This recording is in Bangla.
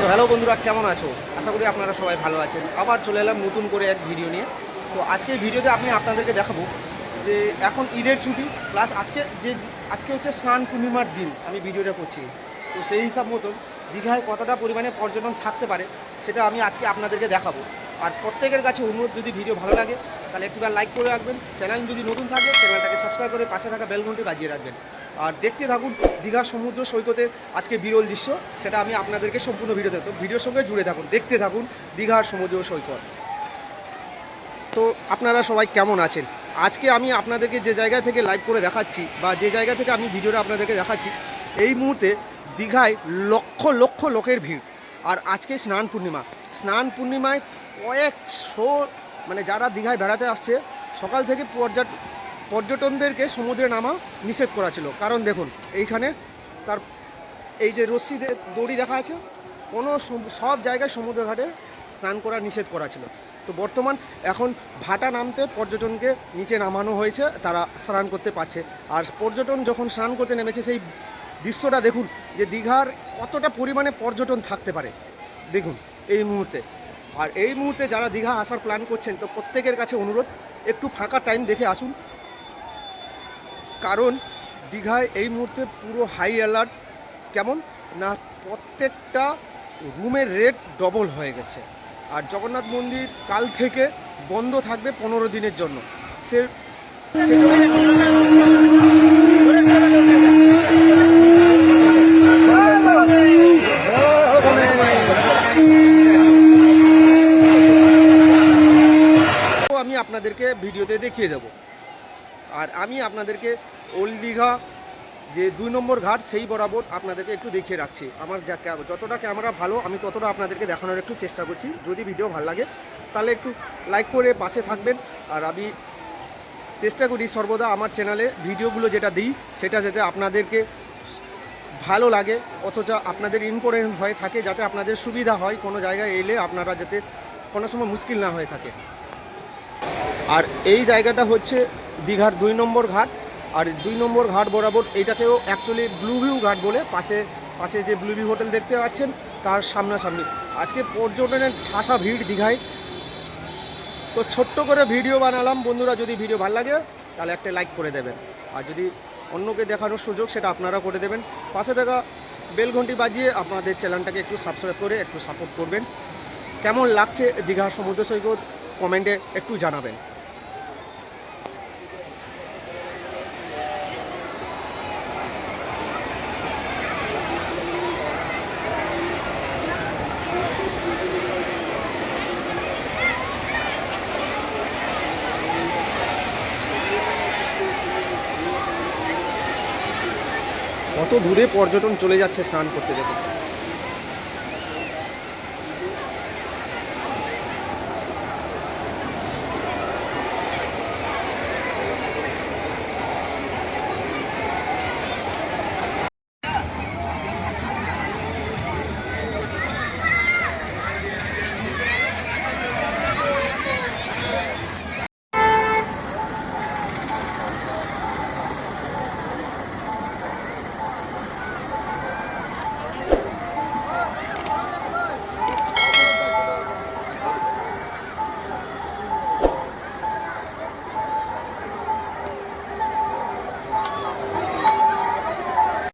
তো হ্যালো বন্ধুরা, কেমন আছো? আশা করি আপনারা সবাই ভালো আছেন। আবার চলে এলাম নতুন করে এক ভিডিও নিয়ে। তো আজকের ভিডিওতে আমি আপনাদেরকে দেখাবো যে এখন ঈদের ছুটি প্লাস আজকে যে, আজকে হচ্ছে স্নান পূর্ণিমার দিন আমি ভিডিওটা করছি। তো সেই হিসাব মতন দীঘায় কতটা পরিমাণে পর্যটন থাকতে পারে, সেটা আমি আজকে আপনাদেরকে দেখাবো। আর প্রত্যেকের কাছে অনুরোধ, যদি ভিডিও ভালো লাগে, তাহলে একটিবার লাইক করে রাখবেন। চ্যানেল যদি নতুন থাকে চ্যানেলটাকে সাবস্ক্রাইব করে পাশে থাকা বেল ঘন্টি বাজিয়ে রাখবেন। আর দেখতে থাকুন দীঘার সমুদ্র সৈকতের আজকে বিরল দৃশ্য, সেটা আমি আপনাদেরকে সম্পূর্ণ ভিডিও দেখতো ভিডিওর সঙ্গে জুড়ে থাকুন। দেখতে থাকুন দীঘার সমুদ্র সৈকত। তো আপনারা সবাই কেমন আছেন? আজকে আমি আপনাদেরকে যে জায়গা থেকে লাইভ করে দেখাচ্ছি বা যে জায়গা থেকে আমি ভিডিওটা আপনাদেরকে দেখাচ্ছি, এই মুহূর্তে দীঘায় লক্ষ লক্ষ লোকের ভিড়। আর আজকে স্নান পূর্ণিমা। স্নান পূর্ণিমায় কয়েকশো মানে যারা দীঘায় বেড়াতে আসছে, সকাল থেকে পর্যট পর্যটনদেরকে সমুদ্রে নামা নিষেধ করা ছিল। কারণ দেখুন, এইখানে তার এই যে রশ্মি দড়ি দেখা আছে, কোনো সব জায়গায় সমুদ্র ঘাটে স্নান করা নিষেধ করা ছিল। তো বর্তমান এখন ভাটা নামতে পর্যটনকে নিচে নামানো হয়েছে, তারা স্নান করতে পারছে। আর পর্যটন যখন স্নান করতে নেমেছে, সেই দৃশ্যটা দেখুন, যে দীঘার কতটা পরিমাণে পর্যটন থাকতে পারে। দেখুন, এই মুহূর্তে। আর এই মুহূর্তে যারা দীঘা আসার প্ল্যান করছেন, তো প্রত্যেকের কাছে অনুরোধ, একটু ফাঁকা টাইম দেখে আসুন। কারণ দীঘায় এই মুহূর্তে পুরো হাই অ্যালার্ট কেমন? না, প্রত্যেকটা রুমের রেট ডবল হয়ে গেছে। আর জগন্নাথ মন্দির কাল থেকে বন্ধ থাকবে পনেরো দিনের জন্য। সে আমি আপনাদেরকে ভিডিওতে দেখিয়ে দেব। আর আমি আপনাদেরকে ওল্ড দীঘা যে দুই নম্বর ঘাট, সেই বরাবর আপনাদেরকে একটু দেখিয়ে রাখছি। আমার যা যতটা ক্যামেরা ভালো, আমি ততটা আপনাদেরকে দেখানোর একটু চেষ্টা করছি। যদি ভিডিও ভালো লাগে, তাহলে একটু লাইক করে পাশে থাকবেন। আর আমি চেষ্টা করি সর্বদা আমার চ্যানেলে ভিডিওগুলো যেটা দিই, সেটা যাতে আপনাদেরকে ভালো লাগে। অথচ আপনাদের ইম্পর্টেন্ট হয়ে থাকে, যাতে আপনাদের সুবিধা হয় কোনো জায়গায় এলে আপনারা যাতে কোনো সময় মুশকিল না হয়ে থাকে। আর এই জায়গাটা হচ্ছে দীঘার দুই নম্বর ঘাট, আর দুই নম্বর ঘাট বরাবর এইটাকেও অ্যাকচুয়ালি ব্লু ভিউ ঘাট বলে পাশে পাশে যে ব্লু ভিউ হোটেল দেখতে পাচ্ছেন, তার সামনাসামনি। আজকে পর্যটনের ঠাসা ভিড় দীঘায়। তো ছোট্ট করে ভিডিও বানালাম, বন্ধুরা যদি ভিডিও ভালো লাগে, তাহলে একটা লাইক করে দেবেন। আর যদি অন্যকে দেখানোর সুযোগ, সেটা আপনারা করে দেবেন। পাশে থাকা বেল ঘন্টি বাজিয়ে আপনাদের চ্যানেলটাকে একটু সাবস্ক্রাইব করে একটু সাপোর্ট করবেন। কেমন লাগছে দীঘা সমুদ্র সৈকত কমেন্টে একটু জানাবেন। কত দূরে পর্যটন চলে যাচ্ছে স্নান করতে দেখুন